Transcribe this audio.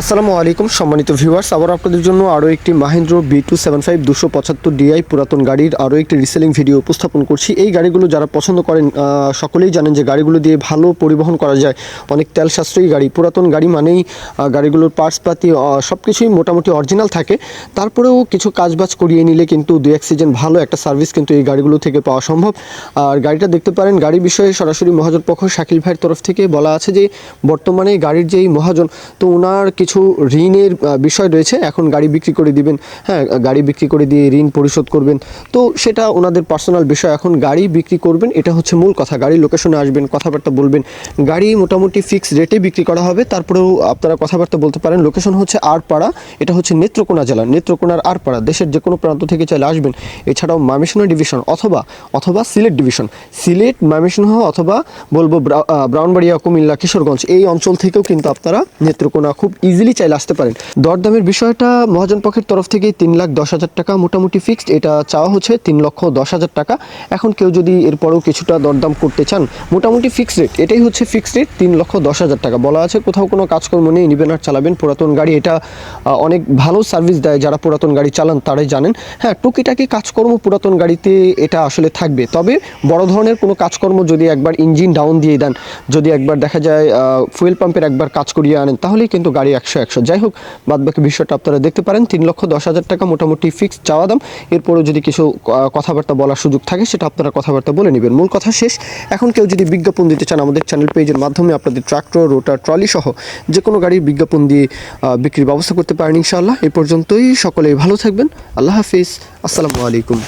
আসসালামু আলাইকুম, সম্মানিত ভিউয়ার্স আবার আপনাদের জন্য আরও একটি Mahindra B two seven five দুশো পঁচাত্তর ডিআই পুরাতন গাড়ির আরও একটি রিসেলিং ভিডিও উপস্থাপন করছি। এই গাড়িগুলো যারা পছন্দ করেন সকলেই জানেন যে গাড়িগুলো দিয়ে ভালো পরিবহন করা যায়। অনেক তেল সাশ্রয়ী গাড়ি, পুরাতন গাড়ি মানেই গাড়িগুলোর পার্টসপাতি সব কিছুই মোটামুটি অরিজিনাল থাকে। তারপরেও কিছু কাজবাজ করিয়ে নিলে কিন্তু দুই অ্যাক্সিডেন্ট ভালো একটা সার্ভিস কিন্তু এই গাড়িগুলো থেকে পাওয়া সম্ভব। আর গাড়িটা দেখতে পারেন, গাড়ি বিষয়ে সরাসরি মহাজন পক্ষ শাকিল ভাইয়ের তরফ থেকে বলা আছে যে, বর্তমানে গাড়ির যেই মহাজন, তো ওনার কিছু ঋণের বিষয় রয়েছে। এখন গাড়ি বিক্রি করে দিবেন হ্যাঁ গাড়ি বিক্রি করে দিয়ে ঋণ পরিশোধ করবেন। তো সেটা ওনাদের পার্সোনাল বিষয়। এখন গাড়ি বিক্রি করবেন, এটা হচ্ছে মূল কথা। গাড়ি লোকেশনে আসবেন, কথাবার্তা বলবেন। গাড়ি মোটামুটি ফিক্স রেটে বিক্রি করা হবে। তারপরেও আপনারা কথাবার্তা বলতে পারেন। লোকেশন হচ্ছে আরপাড়া, এটা হচ্ছে নেত্রকোনা জেলা। নেত্রকোনার আরপাড়া, দেশের যে কোনো প্রান্ত থেকে চাইলে আসবেন। এছাড়াও মামিসিংহ ডিভিশন অথবা অথবা সিলেট ডিভিশন সিলেট ময়মনসিংহ অথবা বলব ব্রাউনবাড়িয়া কুমিল্লা কিশোরগঞ্জ এই অঞ্চল থেকেও কিন্তু আপনারা নেত্রকোনা খুব ইজিলি চাইলে আসতে পারেন। দরদামের বিষয়টা মহাজন পক্ষের তরফ থেকে তিন লাখ দশ হাজার টাকা মোটামুটি ফিক্সড এটা চাওয়া হচ্ছে তিন লক্ষ দশ হাজার টাকা। এখন কেউ যদি এরপরেও কিছুটা দরদাম করতে চান, মোটামুটি ফিক্সড রেট এটাই হচ্ছে ফিক্সড রেট তিন লক্ষ দশ হাজার টাকা। বলা আছে কোথাও কোনো কাজকর্ম নেই, নিবেন আর চালাবেন। পুরাতন গাড়ি এটা অনেক ভালো সার্ভিস দেয় যারা পুরাতন গাড়ি চালান, তারাই জানেন। হ্যাঁ টুকিটাকি কাজকর্ম পুরাতন গাড়িতে এটা আসলে থাকবে। তবে বড় ধরনের কোনো কাজকর্ম যদি একবার ইঞ্জিন ডাউন দিয়ে দেন, যদি একবার দেখা যায় ফুয়েল পাম্পের একবার কাজ করিয়ে আনেন, তাহলেই কিন্তু গাড়ি একশো একশো। যাই হোক, বাদবাকি বিষয়টা আপনারা দেখতে পারেন। তিন লক্ষ দশ হাজার টাকা মোটামুটি ফিক্স চাওয়া দাম। এরপরেও যদি কিছু কথাবার্তা বলার সুযোগ থাকে, সেটা আপনারা কথাবার্তা বলে নেবেন। মূল কথা শেষ। এখন কেউ যদি বিজ্ঞাপন দিতে চান আমাদের চ্যানেল পেজের মাধ্যমে, আপনাদের ট্রাক্টর রোটার ট্রলি সহ যে কোনো গাড়ির বিজ্ঞাপন দিয়ে বিক্রির ব্যবস্থা করতে পারেন ইনশাআল্লাহ। এ পর্যন্তই। সকলেই ভালো থাকবেন। আল্লাহ হাফিজ। আসসালামু আলাইকুম।